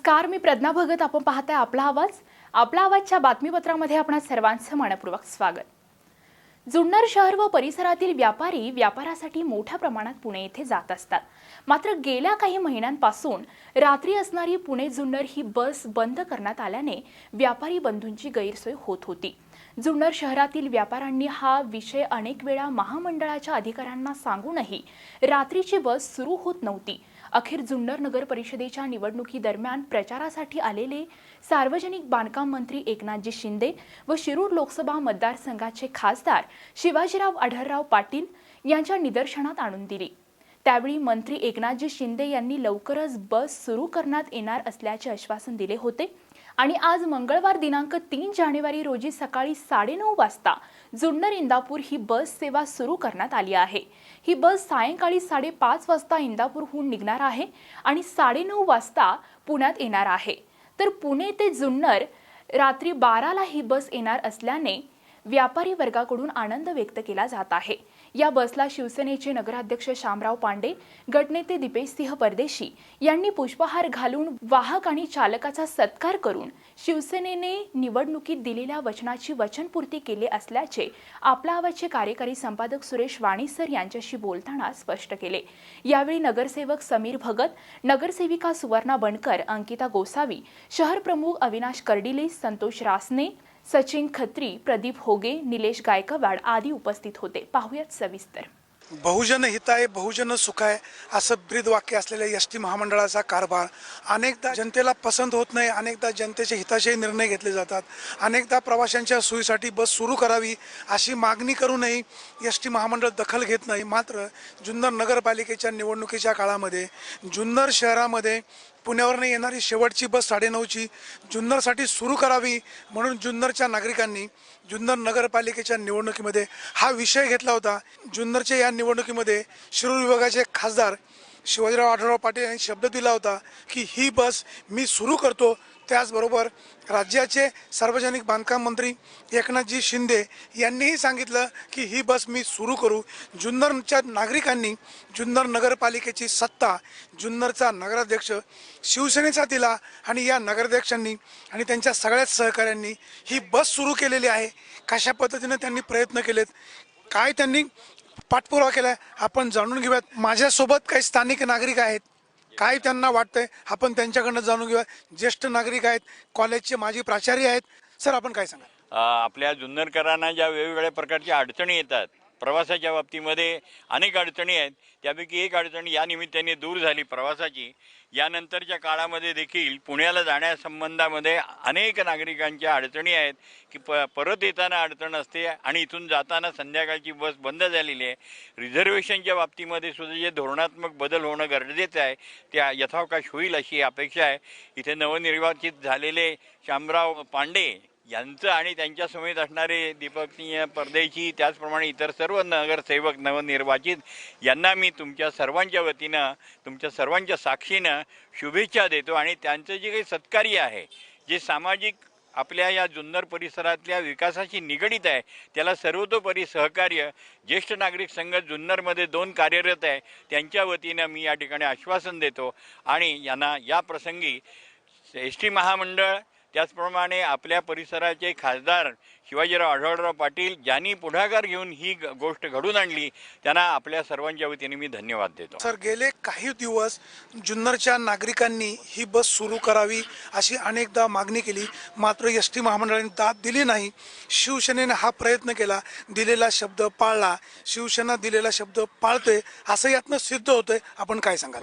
नमस्कार मी प्रज्ञा भगत. आपण पाहताय आपला आवाज. आपला आवाजच्या बातमीपत्रामध्ये आपणा सर्वांचं मनपूर्वक स्वागत. जुन्नर शहर व परिसरातील व्यापारी व्यापारासाठी मोठ्या प्रमाणात पुणे येथे जात असतात. मात्र गेल्या काही महिन्यांपासून रात्री असणारी पुणे जुन्नर ही बस बंद करण्यात आल्याने व्यापारी बंधूंची गैरसोय होत होती. जुन्नर शहरातील व्यापाऱ्यांनी हा विषय अनेक वेळा महामंडळाच्या अधिकाऱ्यांना सांगूनही रात्रीची बस सुरू होत नव्हती. अखेर जुन्नर नगर परिषदेच्या निवडणुकीदरम्यान प्रचारासाठी आलेले सार्वजनिक बांधकाम मंत्री एकनाथजी शिंदे व शिरूर लोकसभा मतदारसंघाचे खासदार शिवाजीराव आढळराव पाटील यांच्या निदर्शनात आणून दिली. त्यावेळी मंत्री एकनाथजी शिंदे यांनी लवकरच बस सुरू करण्यात येणार असल्याचे आश्वासन दिले होते. आणि आज मंगळवार दिनांक तीन जानेवारी रोजी सकाळी साडेनऊ वाजता जुन्नर इंदापूर ही बस सेवा सुरू करण्यात आली आहे. ही बस सायंकाळी साडेपाच वाजता इंदापूरहून निघणार आहे आणि साडेनऊ वाजता पुण्यात येणार आहे. तर पुणे ते जुन्नर रात्री बाराला ही बस येणार असल्याने व्यापारी वर्गाकडून आनंद व्यक्त केला जात आहे. या बसला शिवसेनेचे नगराध्यक्ष शामराव पांडे गटनेते दीपेश सिंह परदेशी यांनी पुष्पहार घालून वाहक आणि चालकाचा सत्कार करून शिवसेनेने निवडणुकीत दिलेल्या वचनाची वचनपूर्ती केली असल्याचे आपला आवाजचे कार्यकारी संपादक सुरेश वाणीसर यांच्याशी बोलताना स्पष्ट केले. यावेळी नगरसेवक समीर भगत नगरसेविका सुवर्णा बनकर अंकिता गोसावी शहर प्रमुख अविनाश कर्डिले संतोष रासने सचिन खत्री प्रदीप होगे निलेश गायकवाड आदी उपस्थित होते. पाहुयात सविस्तर. बहुजन हिताय बहुजन सुखाय असं ब्रीद वाक्य असलेल्या एस टी महामंडळाचा कारभार. अनेकदा जनतेला पसंत होत नाही अनेकदा जनतेच्या हिताचे निर्णय घेतले जातात. अनेकदा प्रवाशांच्या सोयीसाठी बस सुरू करावी अशी मागणी करूनही एस टी महामंडळ दखल घेत नाही. मात्र जुन्नर नगरपालिकेच्या निवडणुकीच्या काळामध्ये जुन्नर शहरामध्ये पुण्यावरनं येणारी शेवटची बस साडेनऊची जुन्नरसाठी सुरू करावी म्हणून जुन्नरच्या नागरिकांनी जुन्नर नगरपालिकेच्या निवडणुकीमध्ये हा विषय घेतला होता. जुन्नरच्या या निवडणुकीमध्ये शिरूर विभागाचे खासदार शिवाजीराव आढळराव पाटील यांनी शब्द दिला होता की ही बस मी सुरू करतो त्याचबरोबर राज्याचे सार्वजनिक बांधकाम मंत्री एकनाथजी शिंदे यांनीही सांगितलं की ही बस मी सुरू करू. जुन्नरच्या नागरिकांनी जुन्नर नगरपालिकेची सत्ता जुन्नरचा नगराध्यक्ष शिवसेनेचा दिला आणि या नगराध्यक्षांनी आणि त्यांच्या सगळ्याच सहकाऱ्यांनी ही बस सुरू केलेली आहे. कशा पद्धतीनं त्यांनी प्रयत्न केलेत काय त्यांनी पाठपुरावा केला आपण जाणून घेऊयात. माझ्यासोबत काही स्थानिक नागरिक आहेत. काय त्यांना वाटतंय आपण त्यांच्याकडनं जाणून घेऊया. ज्येष्ठ नागरिक आहेत कॉलेजचे माजी प्राचार्य आहेत. सर आपण काय सांगा आपल्या जुन्नरकरांना ज्या वेगवेगळ्या प्रकारच्या अडचणी येतात प्रवासाच्या बाबतीमध्ये अनेक अडचणी आहेत. त्यापैकी एक अडचण या निमित्ताने दूर झाली प्रवासाची. यानंतरच्या काळामध्ये देखील पुण्याला जाण्यासंबंधामध्ये अनेक नागरिकांच्या अडचणी आहेत की प परत येताना अडचण असते आणि इथून जाताना संध्याकाळची बस बंद झालेली आहे. रिझर्वेशनच्या बाबतीमध्ये सुद्धा जे धोरणात्मक बदल होणं गरजेचं आहे त्या यथावकाश होईल अशी अपेक्षा आहे. इथे नवनिर्वाचित झालेले शामराव पांडे यांचं आणि त्यांच्या समेत असणारे दीपकसिंह परदेशी त्याचप्रमाणे इतर सर्व नगरसेवक नवनिर्वाचित यांना मी तुमच्या सर्वांच्या वतीनं तुमच्या सर्वांच्या साक्षीनं शुभेच्छा देतो. आणि त्यांचं जे काही सत्कार्य आहे जे सामाजिक आपल्या या जुन्नर परिसरातल्या विकासाशी निगडीत आहे त्याला सर्वतोपरी सहकार्य ज्येष्ठ नागरिक संघ जुन्नरमध्ये दोन कार्यरत आहे त्यांच्या वतीनं मी या ठिकाणी आश्वासन देतो. आणि यांना या प्रसंगी एस टी महामंडळ त्याचप्रमाणे आपल्या परिसराचे खासदार शिवाजीराव आढळराव पाटील ज्यांनी पुढाकार घेऊन ही ग- गोष्ट घडून आणली त्यांना आपल्या सर्वांच्या वतीने मी धन्यवाद देतो. सर गेले काही दिवस जुन्नरच्या नागरिकांनी ही बस सुरू करावी अशी अनेकदा मागणी केली. मात्र एस टी महामंडळाने दाद दिली नाही. शिवसेनेने हा प्रयत्न केला. दिलेला शब्द पाळला. शिवसेना दिलेला शब्द पाळते असं यातनं सिद्ध होतंय. आपण काय सांगाल?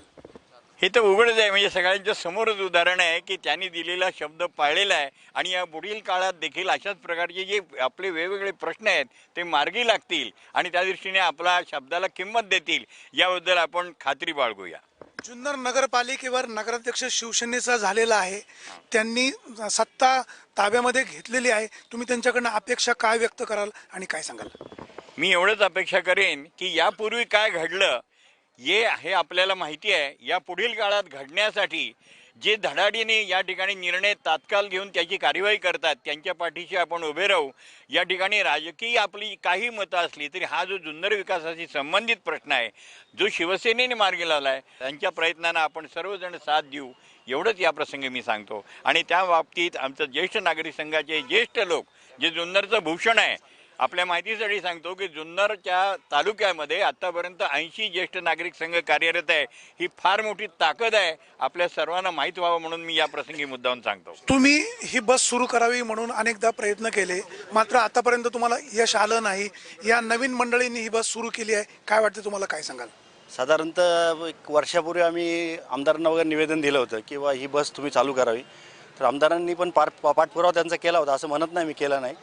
हे तर उघडच आहे. म्हणजे सगळ्यांच्या समोरच उदाहरण आहे की त्यांनी दिलेला शब्द पाळलेला आहे. आणि या पुढील काळात देखील अशाच प्रकारचे जे आपले वेगवेगळे प्रश्न आहेत ते मार्गी लागतील आणि त्या दृष्टीने आपला शब्दाला किंमत देतील. याबद्दल आपण खात्री बाळगूया. जुन्नर नगरपालिकेवर नगराध्यक्ष शिवसेनेचा झालेला आहे. त्यांनी सत्ता ताब्यामध्ये घेतलेली आहे. तुम्ही त्यांच्याकडनं अपेक्षा काय व्यक्त कराल आणि काय सांगाल? मी एवढंच अपेक्षा करेन की यापूर्वी काय घडलं ये हे आपल्याला माहिती आहे या पुढील काळात घडण्यासाठी जे धडाडीने या ठिकाणी निर्णय तात्काळ घेऊन त्याची कार्यवाही करतात त्यांच्या पाठीशी आपण उभे राहू. या ठिकाणी राजकीय आपली काही मतं असली तरी हा जो जुन्नर विकासाशी संबंधित प्रश्न आहे जो शिवसेनेने मार्गी लावला आहे त्यांच्या प्रयत्नांना आपण सर्वजण साथ देऊ एवढंच या प्रसंगी मी सांगतो. आणि त्या बाबतीत आमचं ज्येष्ठ नागरिक संघाचे ज्येष्ठ लोक जे जुन्नरचं भूषण आहे आपल्या माहितीसाठी सांगतो की जुन्नरच्या तालुक्यामध्ये आतापर्यंत ऐंशी ज्येष्ठ नागरिक संघ कार्यरत आहे. ही फार मोठी ताकद आहे. आपल्या सर्वांना माहीत व्हावं म्हणून मी या प्रसंगी मुद्दाहून सांगतो. तुम्ही ही बस सुरू करावी म्हणून अनेकदा प्रयत्न केले. मात्र आतापर्यंत तुम्हाला यश आलं नाही. या नवीन मंडळींनी ही बस सुरू केली आहे. काय वाटतं तुम्हाला? काय सांगाल? साधारणतः एक वर्षापूर्वी आम्ही आमदारांना वगैरे निवेदन दिलं होतं की बा ही बस तुम्ही चालू करावी. तर आमदारांनी पण पार पाठपुरावा त्यांचा केला होता. असं म्हणत नाही मी केला नाही.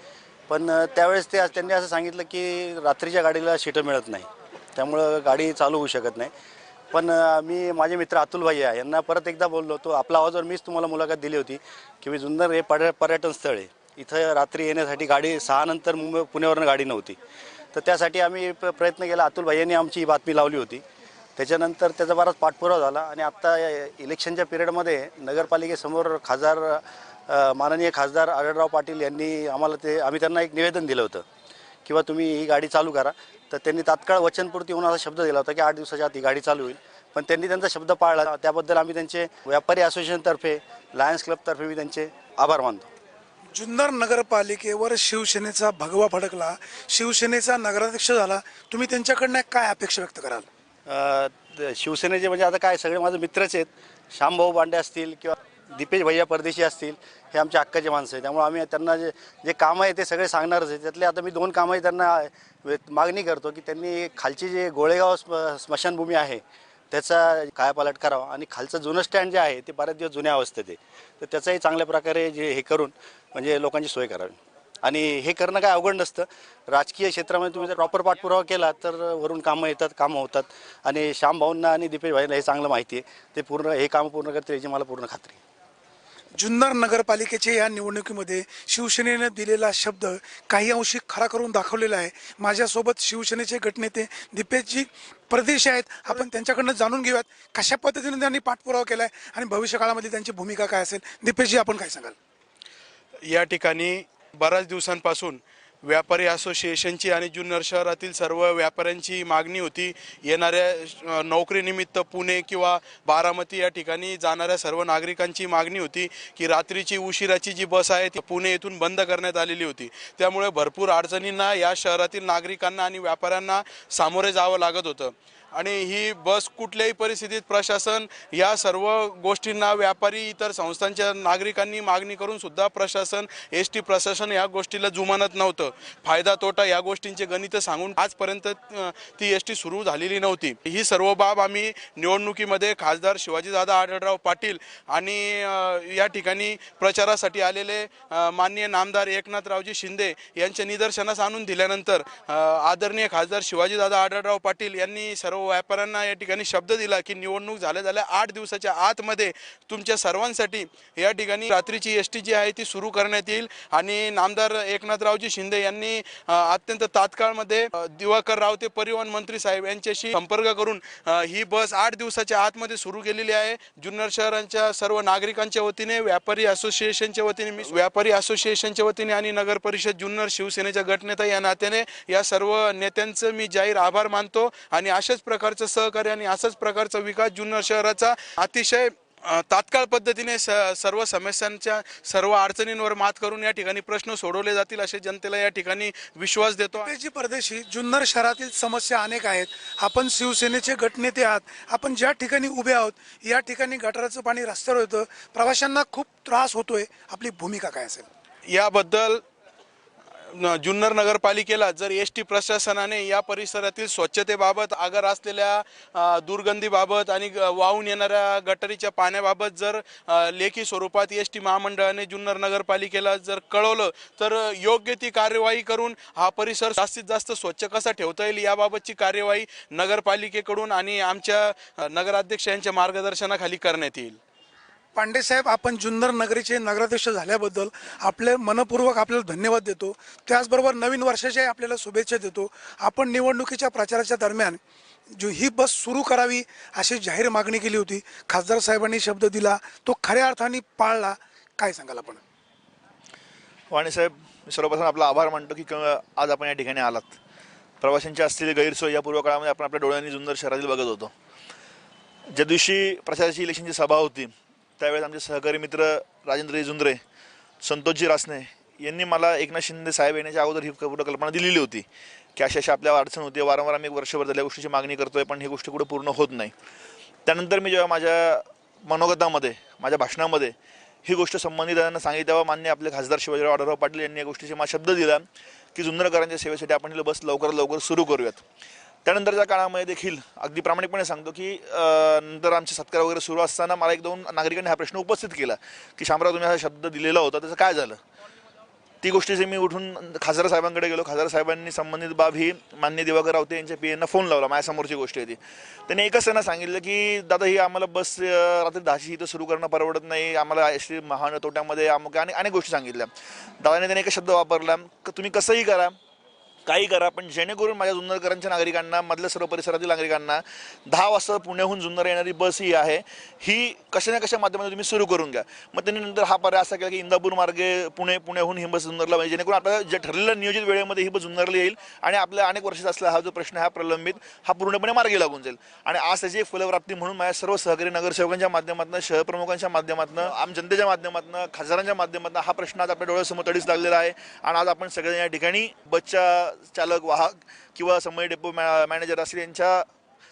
पण त्यावेळेस ते त्यांनी असं सांगितलं की रात्रीच्या गाडीला सीटं मिळत नाही. त्यामुळं गाडी चालू होऊ शकत नाही. पण मी माझे मित्र अतुल भैया यांना परत एकदा बोललो होतो. आपला आवाजावर मीच तुम्हाला मुलाखत दिली होती की मी जुन्नर हे पर्य पर्यटन स्थळ आहे. इथं रात्री येण्यासाठी गाडी सहानंतर मुंबई पुण्यावरून गाडी नव्हती. तर त्यासाठी आम्ही प्रयत्न केला. अतुल भैयांनी आमची ही बातमी लावली होती. त्याच्यानंतर त्याचा बराच पाठपुरावा झाला. आणि आत्ता इलेक्शनच्या पिरियडमध्ये नगरपालिकेसमोर खासदार माननीय खासदार आढळराव पाटील यांनी आम्हाला ते आम्ही त्यांना एक निवेदन दिलं होतं किंवा तुम्ही ही गाडी चालू करा. तर त्यांनी तात्काळ वचनपूर्ती होऊन असा शब्द दिला होता की आठ दिवसाच्या आत ही गाडी चालू होईल. पण त्यांनी त्यांचा शब्द पाळला. त्याबद्दल आम्ही त्यांचे व्यापारी असोसिएशनतर्फे लायन्स क्लबतर्फे मी त्यांचे आभार मानतो. जुन्नर नगरपालिकेवर शिवसेनेचा भगवा फडकला शिवसेनेचा नगराध्यक्ष झाला. तुम्ही त्यांच्याकडनं काय अपेक्षा व्यक्त कराल? शिवसेनेचे म्हणजे आता काय सगळे माझे मित्रच आहेत. श्यामभाऊ बांडे असतील किंवा दीपेश भैया परदेशी असतील हे आमच्या हक्काचे माणसं आहेत. त्यामुळे आम्ही त्यांना जे जे कामं आहे ते सगळे सांगणारच आहे. त्यातले आता मी दोन कामंही त्यांना मागणी करतो की त्यांनी खालची जे गोळेगाव स्म- स्मशानभूमी आहे त्याचा कायापालट करावा. आणि खालचं जुनं स्टँड जे आहे ते बऱ्याच दिवस जुन्या अवस्थेत आहे. तर त्याचाही चांगल्या प्रकारे जे हे करून म्हणजे लोकांची सोय करावी. आणि हे करणं काय अवघड नसतं. राजकीय क्षेत्रामध्ये तुम्ही जर प्रॉपर पाठपुरावा केला तर वरून कामं येतात कामं होतात. आणि श्याम भाऊंना आणि दीपेश भाईंना हे चांगलं माहिती आहे. ते पूर्ण हे कामं पूर्ण करतील याची मला पूर्ण खात्री आहे. जुन्नर नगरपालिकेच्या या निवडणुकीमध्ये शिवसेनेनं दिलेला शब्द काही अंशी खरा करून दाखवलेला आहे. माझ्यासोबत शिवसेनेचे गटनेते दीपेशजी परदेश आहेत. आपण त्यांच्याकडनं जाणून घेऊयात कशा पद्धतीने त्यांनी पाठपुरावा केला आहे आणि भविष्य काळामध्ये त्यांची भूमिका काय असेल. दीपेशजी आपण काय सांगाल? या ठिकाणी बऱ्याच दिवसांपासून व्यापारी असोसिएशनची आणि जुन्नर शहरातील सर्व व्यापाऱ्यांची मागणी होती. येणाऱ्या नोकरीनिमित्त पुणे किंवा बारामती या ठिकाणी जाणाऱ्या सर्व नागरिकांची मागणी होती की रात्रीची उशिराची जी बस आहे ती पुणे येथून बंद करण्यात आलेली होती. त्यामुळे भरपूर अडचणींना या शहरातील नागरिकांना आणि व्यापाऱ्यांना सामोरे जावं लागत होतं. आणि ही बस कुठल्याही परिस्थितीत प्रशासन या सर्व गोष्टींना व्यापारी इतर संस्थांच्या नागरिकांनी मागणी करून सुद्धा प्रशासन एस टी प्रशासन या गोष्टीला जुमानत नव्हतं. फायदा तोटा या गोष्टींचे गणित सांगून आजपर्यंत ती एस टी सुरू झालेली नव्हती. ही सर्व बाब आम्ही निवडणुकीमध्ये खासदार शिवाजीदादा आढळराव पाटील आणि या ठिकाणी प्रचारासाठी आलेले माननीय नामदार एकनाथरावजी शिंदे यांच्या निदर्शनास आणून दिल्यानंतर आदरणीय खासदार शिवाजीदादा आढळराव पाटील यांनी सर्व व्यापाऱ्यांना या ठिकाणी शब्द दिला की निवडणूक झाल्या झाल्या आठ दिवसाच्या आतमध्ये तुमच्या सर्वांसाठी या ठिकाणी रात्रीची एस टी जी आहे ती सुरू करण्यात येईल. आणि नामदार एकनाथरावजी शिंदे यांनी अत्यंत तात्काळमध्ये दिवाकर रावते परिवहन मंत्री साहेब यांच्याशी संपर्क करून ही बस आठ दिवसाच्या आतमध्ये सुरू केलेली आहे. जुन्नर शहरांच्या सर्व नागरिकांच्या वतीने व्यापारी असोसिएशनच्या वतीने मी व्यापारी असोसिएशनच्या वतीने आणि नगर परिषद जुन्नर शिवसेनेच्या गटनेता या नात्याने या सर्व नेत्यांचं मी जाहीर आभार मानतो. आणि अशाच प्रकारचं सहकार्य आणि अशाच प्रकारचा विकास जुन्नर शहराचा अतिशय तात्काळ पद्धतीने स सर्व समस्यांच्या सर्व अडचणींवर मात करून या ठिकाणी प्रश्न सोडवले जातील असे जनतेला या ठिकाणी विश्वास देतो. दीपेशजी परदेशी जुन्नर शहरातील समस्या अनेक आहेत. आपण शिवसेनेचे गटनेते आहात. आपण ज्या ठिकाणी उभे आहोत या ठिकाणी गटाराचं पाणी रस्त्यावर होतं. प्रवाशांना खूप त्रास होतोय. आपली भूमिका काय असेल? याबद्दल जुन्नर नगरपालिकेला जर एस टी प्रशासनाने या परिसरातील स्वच्छतेबाबत आगार असलेल्या दुर्गंधीबाबत आणि ग- वाहून येणाऱ्या गटारीच्या पाण्याबाबत जर लेखी स्वरूपात एस टी महामंडळाने जुन्नर नगरपालिकेला जर कळवलं तर योग्य ती कार्यवाही करून हा परिसर जास्तीत जास्त स्वच्छ कसा ठेवता येईल याबाबतची कार्यवाही नगरपालिकेकडून आणि आमच्या नगराध्यक्ष यांच्या मार्गदर्शनाखाली करण्यात येईल. पांडेसाहेब आपण जुन्नर नगरीचे नगराध्यक्ष झाल्याबद्दल आपले मनपूर्वक आपल्याला धन्यवाद देतो. त्याचबरोबर नवीन वर्षाच्याही आपल्याला शुभेच्छा देतो. आपण निवडणुकीच्या प्रचाराच्या दरम्यान जो ही बस सुरू करावी अशी जाहीर मागणी केली होती. खासदार साहेबांनी शब्द दिला तो खऱ्या अर्थाने पाळला. काय सांगाल आपण? वाणीसाहेब मी सर्वप्रथम आपला आभार मानतो की क- आज आपण या ठिकाणी आलात. प्रवाशांची असलेली गैरसोय या पूर्व काळामध्ये आपण आपल्या डोळ्यांनी जुन्नर शहरातील बघत होतो. ज्या दिवशी प्रचाराची इलेक्शनची सभा होती त्यावेळेस आमचे सहकारी मित्र राजेंद्र जुंद्रे संतोषजी रासने यांनी मला एकनाथ शिंदे साहेब येण्याच्या अगोदर ही पूर्ण कल्पना दिलेली होती की अशा अशा आपल्या अडचण होती वारंवार आम्ही एक वर्षभर झाल्या गोष्टीची मागणी करतोय पण ही गोष्टी कुठे पूर्ण होत नाही. त्यानंतर मी जेव्हा माझ्या मनोगतामध्ये माझ्या भाषणामध्ये ही गोष्ट संबंधितांना सांगितली तेव्हा मान्य आपले खासदार शिवाजीराव आढळराव पाटील यांनी या गोष्टीचे मला शब्द दिला की जुन्नरकरांच्या सेवेसाठी आपण ही बस लवकरात लवकर सुरू करूयात. त्यानंतरच्या काळामध्ये देखील अगदी प्रामाणिकपणे सांगतो की नंतर आमचे सत्कार वगैरे सुरू असताना मला एक दोन नागरिकांनी हा प्रश्न उपस्थित केला की शामराव तुम्ही हा शब्द दिलेला होता त्याचं काय झालं? ती गोष्टीचे मी उठून खासदार साहेबांकडे गेलो. खासदार साहेबांनी संबंधित बाब ही मान्य दिवाकर रावते यांच्या पी यांना फोन लावला. माझ्यासमोरची गोष्ट होती त्यांनी एकच त्यांना सांगितलं की दादा ही आम्हाला बस रात्री दहाशी इथं सुरू करणं परवडत नाही. आम्हाला एस टी महान तोट्यामध्ये अमुक आणि अनेक गोष्टी सांगितल्या. दादाने त्याने एक शब्द वापरला तुम्ही कसंही करा. काही करा पण जेणेकरून माझ्या जुन्नरकरांच्या नागरिकांना मधल्या सर्व परिसरातील नागरिकांना दहा वाजता पुण्याहून जुन्नर येणारी बस ही आहे. ही कशा ना कशा माध्यमातून तुम्ही सुरू करून घ्या. मग त्यांनी नंतर हा पर्याय असा केला की इंदापूर मार्गे पुणे पुण्याहून ही बस जुन्नरला पाहिजे जेणेकरून आपल्याला जे ठरलेल्या नियोजित वेळेमध्ये ही बस जुन्नरला येईल आणि आपल्या अनेक वर्षाचा असला हा जो प्रश्न हा प्रलंबित हा पूर्णपणे मार्गी लागून जाईल. आणि आज त्याची एक फलप्राप्ती म्हणून माझ्या सर्व सहकारी नगरसेवकांच्या माध्यमातून शहर प्रमुखांच्या माध्यमातून आम जनतेच्या माध्यमातून खासदारांच्या माध्यमातून हा प्रश्न आज आपल्या डोळ्यासमोर तडीच लागलेला आहे. आणि आज आपण सगळे या ठिकाणी बसच्या चालक वाहक किंवा समय डेपो मॅ मॅनेजर असतील यांच्या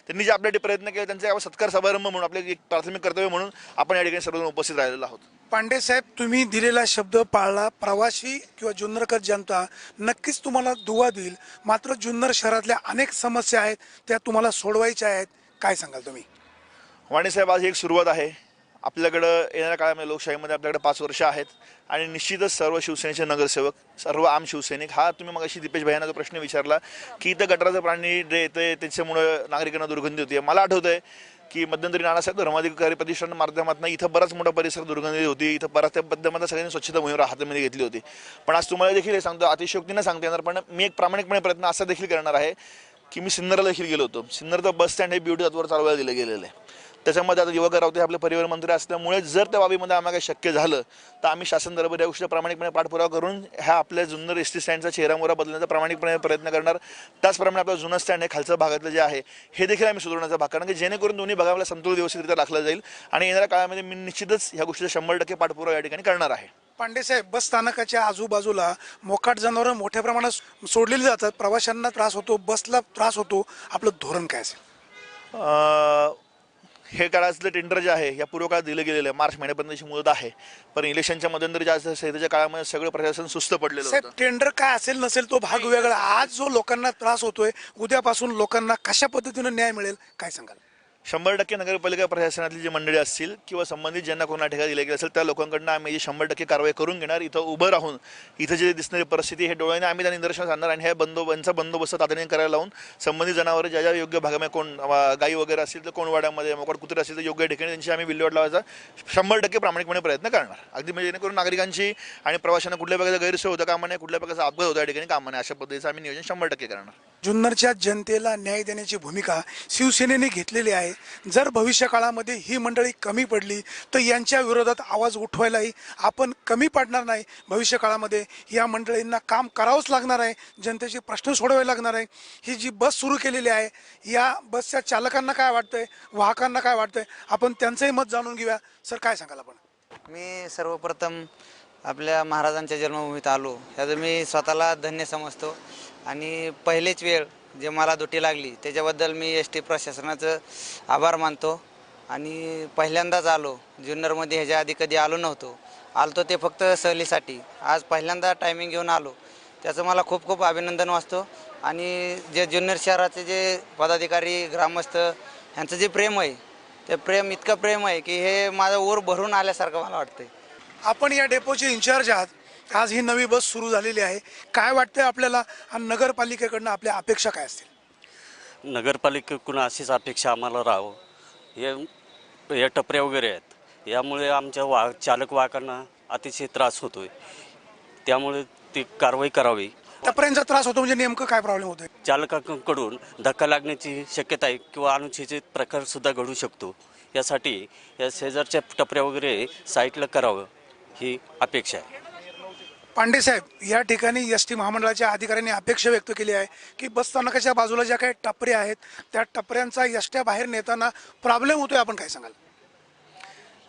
त्यांनी जे आपल्यासाठी प्रयत्न केले त्यांचा सत्कार समारंभ म्हणून आपले एक प्राथमिक कर्तव्य म्हणून आपण या ठिकाणी सर्वजण उपस्थित राहिलेलो आहोत. पांडे साहेब तुम्ही दिलेला शब्द पाळला. प्रवासी किंवा जुन्नरकर जनता नक्कीच तुम्हाला दुवा देईल. मात्र जुन्नर शहरातल्या अनेक समस्या आहेत त्या तुम्हाला सोडवायच्या आहेत. काय सांगाल तुम्ही? वाणी साहेब आज एक सुरुवात आहे. आपल्याकडं येणाऱ्या काळामध्ये लोकशाहीमध्ये आपल्याकडे पाच वर्ष आहेत. आणि निश्चितच सर्व शिवसेनेचे नगरसेवक सर्व आम शिवसैनिक हा तुम्ही मग दीपेश भाईंना जो प्रश्न विचारला की इथं गटराचं प्राणी जे येते त्याच्यामुळं नागरिकांना दुर्गंधी होती मला आठवतं आहे की मध्यंतरी नानासाहेब धर्माधिकारी प्रतिष्ठान माध्यमातून इथं बराच मोठा परिसर दुर्गंधी होती. इथं बराच त्या माध्यमात सगळ्यांनी स्वच्छता मोहीम हातामध्ये घेतली होती. पण आज तुम्हाला देखील हे सांगतो अतिशयोक्तीनं सांगता येणार पण मी एक प्रामाणिकपणे प्रयत्न असा देखील करणार आहे की मी सिन्नरला देखील गेलो होतो. सिन्नरचं बस स्टँड हे ब्युटी तत्वर चालवायला दिलं गेलेलं आहे. त्याच्यामध्ये आता युवक रावते आपले परिवहन मंत्री असल्यामुळे जर त्या बाबीमध्ये आम्हाला काही शक्य झालं तर आम्ही शासन दरबार या गोष्टी प्रामाणिकपणे पाठपुरावा करून ह्या आपल्या जुन्नर एस टी स्टँडचा चेहरामोहरा बदलण्याचा प्रामाणिकपणे प्रयत्न करणार. त्याचप्रमाणे आपलं जुनं स्टँड आहे खालचं भागातलं जे आहे हे देखील आम्ही सुधारण्याचा भाग कारण की जेणेकरून दोन्ही भागाला संतुलित व्यवस्थितरित्या राखला जाईल आणि येणाऱ्या काळामध्ये मी निश्चितच ह्या गोष्टीचा शंभर टक्के पाठपुरावा या ठिकाणी करणार आहे. पांडे साहेब बस स्थानकाच्या आजूबाजूला मोकाट जनावरं मोठ्या प्रमाणात सोडलेली जातात. प्रवाशांना त्रास होतो बसला त्रास होतो. आपलं धोरण काय असेल? हे काळातलं टेंडर जे आहे या पूर्व काळात दिलं गेलेलं आहे. मार्च महिन्यापर्यंतची मुदत आहे. पण इलेक्शनच्या मध्यंतरी जास्त सहितेच्या काळामध्ये सगळं प्रशासन सुस्त पडलेलं साहेब होतं. टेंडर काय असेल नसेल तो भाग वेगळा. आज जो लोकांना त्रास होतोय उद्यापासून लोकांना कशा पद्धतीनं न्याय मिळेल काय सांगाल? शंभर टक्के नगरपालिका प्रशासनातली जी मंडळी असतील किंवा संबंधित ज्यांना कोणा ठिकाणी दिले गेले असेल त्या लोकांकडनं आम्ही जी शंभर टक्के कारवाई करून घेणार. इथं उभं राहून इथं जे दिसणारी परिस्थिती हे डोळ्याने आम्ही त्या निदर्शनास आणणार आणि ह्या बंदो यांचा बंदोबस्त तातडीने करायला लावून संबंधित जनावरं ज्या ज्या योग्य भागामध्ये कोण गाई वगैरे असतील तर कोणवाड्यामध्ये मोकड कुत्रे असतील तर योग्य ठिकाणी त्यांची आम्ही विल्हेवाट लावायचा शंभर टक्के प्रामाणिकपणे प्रयत्न करणार. अगदी म्हणजे जेणेकरून नागरिकांची आणि प्रवाशांना कुठल्या प्रकारचा गैरसोय होता कामा नये कुठल्या प्रकारचा अपघात होता या ठिकाणी कामा नये अशा पद्धतीचं आम्ही नियोजन शंभर टक्के करणार. जुन्नरच्या जनतेला न्याय देण्याची भूमिका शिवसेनेने घेतलेली आहे. जर भविष्य काळामध्ये ही मंडळी कमी पडली तर यांच्या विरोधात आवाज उठवायलाही आपण कमी पडणार नाही. भविष्य काळामध्ये या मंडळींना काम करावंच लागणार आहे. जनतेचे प्रश्न सोडवावे लागणार आहे. ही जी बस सुरू केलेली आहे या बसच्या चालकांना काय वाटतंय? वाहकांना काय वाटतंय? आपण त्यांचंही मत जाणून घेऊया. सर काय सांगाल आपण? मी सर्वप्रथम आपल्या महाराजांच्या जन्मभूमीत आलो. ह्याचं मी स्वतःला धन्य समजतो. आणि पहिलेच वेळ जे मला दुटी लागली त्याच्याबद्दल मी एस टी प्रशासनाचं आभार मानतो. आणि पहिल्यांदाच आलो जुन्नरमध्ये ह्याच्या आधी कधी आलो नव्हतो. आलतो ते फक्त सहलीसाठी. आज पहिल्यांदा टायमिंग घेऊन आलो. त्याचं मला खूप खूप अभिनंदन वाचतो. आणि जे जुन्नर शहराचे जे पदाधिकारी ग्रामस्थ यांचं जे प्रेम आहे ते प्रेम इतकं प्रेम आहे की हे माझं ऊर भरून आल्यासारखं मला वाटतंय. आपण या डेपोचे इन्चार्ज आहात. आज ही नवी बस सुरू झालेली आहे. काय वाटतंय आपल्याला आणि नगरपालिकेकडनं आपल्या अपेक्षा काय असतील? नगरपालिकेकडून अशीच अपेक्षा आम्हाला राहावं. हे या टपऱ्या वगैरे आहेत. यामुळे आमच्या वाह चालक वाहकांना अतिशय त्रास होतोय. त्यामुळे ती कारवाई करावी. टपऱ्यांचा त्रास होतो म्हणजे नेमकं काय प्रॉब्लेम होतोय? चालकांकडून धक्का लागण्याची शक्यता आहे किंवा अनुचित प्रकार सुद्धा घडू शकतो. यासाठी या शेजारच्या टपऱ्या वगैरे साईटला करावं ही अपेक्षा आहे. पांडेसाहेब या ठिकाणी एस टी महामंडळाच्या अधिकाऱ्यांनी अपेक्षा व्यक्त केली आहे की बसस्थानकाच्या बाजूला ज्या काही टपऱ्या आहेत त्या टपऱ्यांचा एसट्या बाहेर नेताना प्रॉब्लेम होतोय आपण काय सांगाल?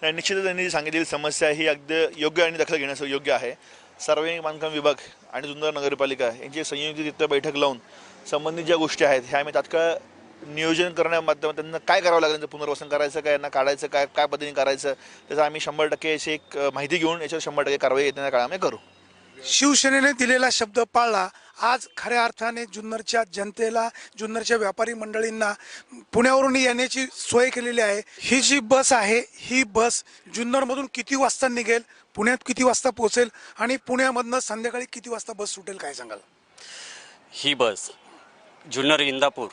निश्चितच त्यांनी सांगितलेली समस्या ही अगदी योग्य आणि दखल घेण्यास योग्य आहे. सार्वजनिक बांधकाम विभाग आणि जुन्नर नगरपालिका यांची संयोजित बैठक लावून संबंधित ज्या गोष्टी आहेत ह्या आम्ही तात्काळ नियोजन करण्या माध्यमात त्यांना काय करावं लागेल त्यांचं पुनर्वसन करायचं काय यांना काढायचं काय काय पद्धतीने करायचं त्याचा आम्ही शंभर टक्के अशी एक माहिती घेऊन याच्यावर शंभर टक्के कारवाई येत्या काळ आम्ही करू. शिवसेनेने दिलेला शब्द पाळला. आज खऱ्या अर्थाने जुन्नरच्या जनतेला जुन्नरच्या व्यापारी मंडळींना पुण्यावरून येण्याची सोय केलेली आहे. ही जी बस आहे ही बस जुन्नरमधून किती वाजता निघेल पुण्यात किती वाजता पोहोचेल आणि पुण्यामधनं संध्याकाळी किती वाजता बस सुटेल काय सांगाल? ही बस जुन्नर इंदापूर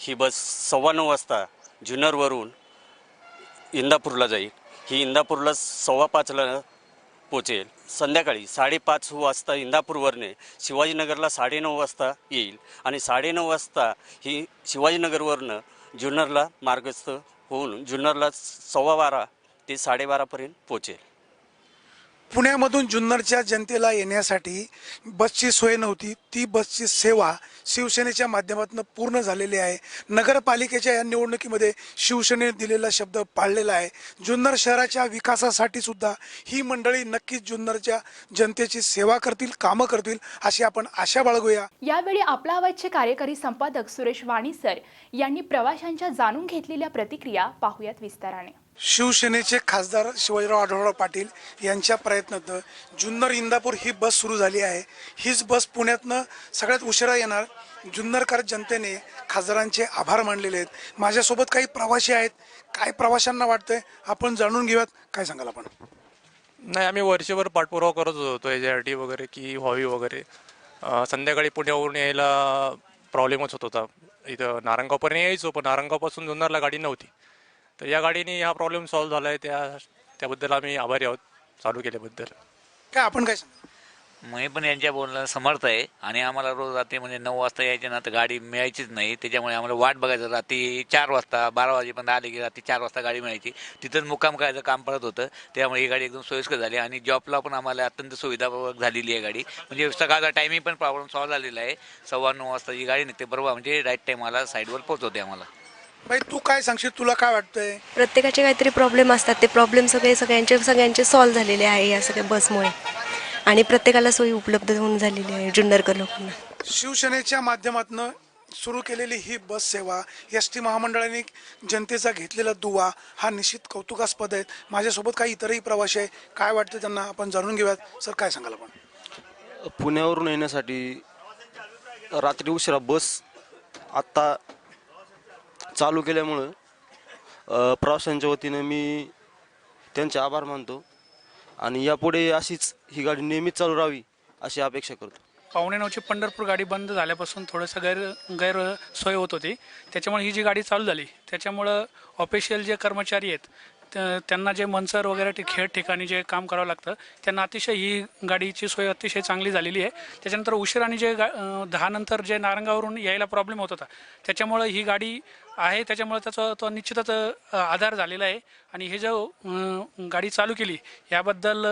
ही बस सव्वा नऊ वाजता जुन्नरवरून इंदापूरला जाईल. ही इंदापूरला सव्वा पाचला पोचेल संध्याकाळी साडेपाच वाजता इंदापूरवरने शिवाजीनगरला साडेनऊ वाजता येईल. आणि साडेनऊ वाजता ही शिवाजीनगरवरनं जुन्नरला मार्गस्थ होऊन जुन्नरला सव्वा बारा ते साडेबारापर्यंत पोचेल पुण्यामधून जुन्नरच्या जनतेला येण्यासाठी बसची सोय नव्हती. ती बसची सेवा शिवसेनेच्या माध्यमातून पूर्ण झालेली आहे. नगरपालिकेच्या या निवडणुकीमध्ये शिवसेनेने दिलेला शब्द पाळलेला आहे. जुन्नर शहराच्या विकासासाठी सुद्धा ही मंडळी नक्कीच जुन्नरच्या जनतेची सेवा करतील कामं करतील अशी आपण आशा बाळगूया. यावेळी आपला आवाजचे कार्यकारी संपादक सुरेश वाणी सर यांनी प्रवाशांच्या जाणून घेतलेल्या प्रतिक्रिया पाहूयात विस्ताराने. शिवसेनेचे खासदार शिवाजीराव आढळराव पाटील यांच्या प्रयत्नातनं जुन्नर इंदापूर ही बस सुरू झाली आहे. हीच बस पुण्यातनं सगळ्यात उशिरा येणार. जुन्नरकर जनतेने खासदारांचे आभार मानलेले आहेत. माझ्यासोबत काही प्रवासी आहेत. काय प्रवाशांना वाटतंय आपण जाणून घेऊयात. काय सांगाल आपण? नाही आम्ही वर्षभर पाठपुरावा करत होतो याच्यासाठी वगैरे की व्हावी वगैरे. संध्याकाळी पुण्यावरून यायला प्रॉब्लेमच होत होता. इथं नारंगावपर्यंत यायचो पण नारंगावपासून जुन्नरला गाडी नव्हती. तर या गाडीने हा प्रॉब्लेम सॉल्व्ह झाला आहे त्या त्याबद्दल आम्ही आभारी आहोत. चालू केल्याबद्दल. काय आपण काय मी पण यांच्या बोलण्याला समर्थ आहे. आणि आम्हाला रोज रात्री म्हणजे नऊ वाजता यायचे ना तर गाडी मिळायचीच नाही. त्याच्यामुळे आम्हाला वाट बघायचं. रात्री चार वाजता बारा वाजेपर्यंत आले की रात्री चार वाजता गाडी मिळायची. तिथंच मुक्काम करायचं काम पडत होतं. त्यामुळे ही गाडी एकदम सोयीस्कर झाली. आणि जॉबला पण आम्हाला अत्यंत सुविधापूर्वक झालेली आहे गाडी. म्हणजे सकाळचा टायमिंग पण प्रॉब्लेम सॉल्व्ह झालेला आहे. सव्वा नऊ वाजता ही गाडी निघते बरोबर. म्हणजे राईट टाईमाला साईडवर पोहोचवते आम्हाला. बाई तू काय सांगशील? तुला काय वाटतंय? प्रत्येकाचे काहीतरी प्रॉब्लेम असतात. ते प्रॉब्लेम सगळे सगळ्यांचे सगळ्यांचे सॉल्व्ह झालेले आहे या सगळ्या बसमुळे आणि प्रत्येकाला सोयी उपलब्ध होऊन झालेली आहे जुन्नरकर लोकांना. शिवसेनेच्या माध्यमातून सुरू केलेली ही बस सेवा एस टी महामंडळाने जनतेचा घेतलेला दुवा हा निश्चित कौतुकास्पद आहे. माझ्यासोबत काही इतरही प्रवासी आहे. काय वाटतं त्यांना? आपण जाणून घेऊयात. सर काय सांगाल आपण? पुण्यावरून येण्यासाठी रात्री उशिरा बस आत्ता चालू केल्यामुळं अ, प्रवाशांच्या वतीनं मी त्यांचे आभार मानतो. आणि यापुढे अशीच ही गाडी नेहमीच चालू राहावी अशी अपेक्षा करतो. पावणे नऊची पंढरपूर गाडी बंद झाल्यापासून थोडंसं गैर गैरसोय होत होती. त्याच्यामुळे ही जी गाडी चालू झाली त्याच्यामुळं ऑफिशियल जे कर्मचारी आहेत त्यांना जे मनसर वगैरे खेळ ठिकाणी जे काम करावं लागतं त्यांना अतिशय ही गाडीची सोय अतिशय चांगली झालेली आहे. त्याच्यानंतर उशिराने जे गा दहा नंतर जे नारंगावरून यायला प्रॉब्लेम होत होता त्याच्यामुळं ही गाडी आहे. त्याच्यामुळे त्याचा तो निश्चितच आधार झालेला आहे. आणि हे जो गाडी चालू केली याबद्दल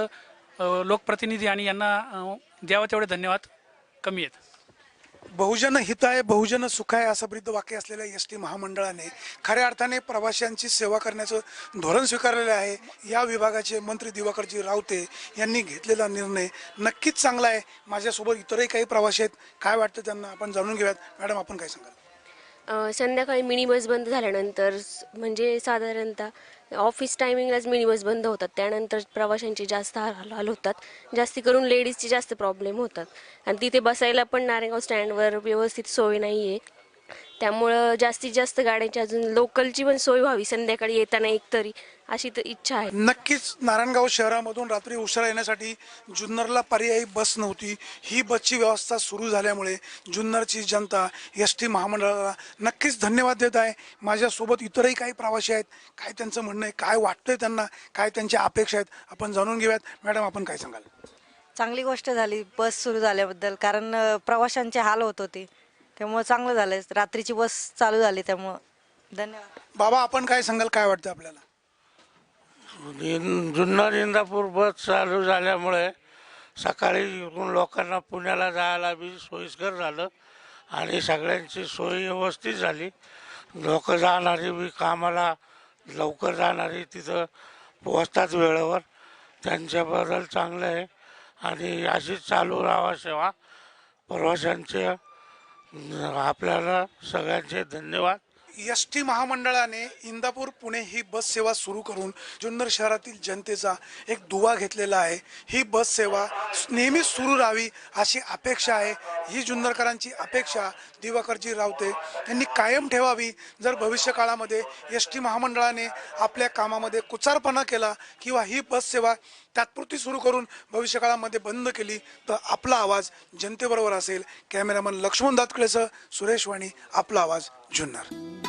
लोकप्रतिनिधी आणि यांना द्यावं तेवढे धन्यवाद. कमी आहेत. बहुजन हिताय बहुजन सुखाय असं ब्रिद्ध वाक्य असलेल्या एस टी महामंडळाने खऱ्या अर्थाने प्रवाशांची सेवा करण्याचं धोरण स्वीकारलेलं आहे. या विभागाचे मंत्री दिवाकरजी रावते यांनी घेतलेला निर्णय नक्कीच चांगला आहे. माझ्यासोबत इतरही काही प्रवासी आहेत. काय वाटतं त्यांना आपण जाणून घेऊयात. मॅडम आपण काय सांगाल? संध्याकाळी मिनी बस बंद झाल्यानंतर म्हणजे साधारणतः ऑफिस टायमिंगलाच मिनी बस बंद होतात. त्यानंतर प्रवाशांचे जास्त हाल हाल होतात. जास्ती करून लेडीजचे जास्त प्रॉब्लेम होतात. आणि तिथे बसायला पण नारेगाव स्टँडवर व्यवस्थित सोय नाही आहे त्यामुळं जास्तीत जास्त गाड्यांची अजून लोकलची पण सोय व्हावी संध्याकाळी येताना एकतरी अशी तर इच्छा आहे. नक्कीच नारायणगाव शहरामधून रात्री उशिरा येण्यासाठी जुन्नरला पर्यायी बस नव्हती. ही बसची व्यवस्था सुरू झाल्यामुळे जुन्नरची जनता एस टी महामंडळाला नक्कीच धन्यवाद देत आहे. माझ्यासोबत इतरही काही प्रवासी आहेत. काय त्यांचं म्हणणं आहे काय वाटतंय त्यांना काय त्यांच्या अपेक्षा आहेत आपण जाणून घेऊयात. मॅडम आपण काय सांगाल? चांगली गोष्ट झाली बस सुरू झाल्याबद्दल कारण प्रवाशांचे हाल होत होते. त्यामुळं चांगलं झालं रात्रीची बस चालू झाली त्यामुळं. धन्यवाद. बाबा आपण काय सांगाल काय वाटतं आपल्याला? इन- जुन्नर इंदापूर बस चालू झाल्यामुळे सकाळी इकडून लोकांना पुण्याला जायला बी सोयीस्कर झालं आणि सगळ्यांची सोय व्यवस्थित झाली. लोक जाणारी बी कामाला लवकर जाणारी तिथं पोहोचतात वेळेवर. त्यांच्याबद्दल चांगलं आहे. आणि अशीच चालू राहावा सेवा प्रवाशांचे. अं, आपल्याला सगळ्यांचे धन्यवाद. एस टी महामंडळाने इंदापूर पुणे ही बस सेवा सुरू करून जुन्नर शहरातील जनतेचा एक दुवा घेतलेला आहे. ही बस सेवा नेहमीच सुरू राहावी अशी अपेक्षा आहे. ही जुन्नरकरांची अपेक्षा दिवाकरजी रावते. यांनी कायम ठेवावी. जर भविष्य काळामध्ये एस टी महामंडळाने आपल्या कामामध्ये कुचारपणा केला किंवा ही बस सेवा तात्पुरती सुरू करून भविष्य काळामध्ये बंद केली तर आपला आवाज जनतेबरोबर असेल. कॅमेरामन लक्ष्मण दातकळेसह सुरेश वाणी आपला आवाज जुन्नर.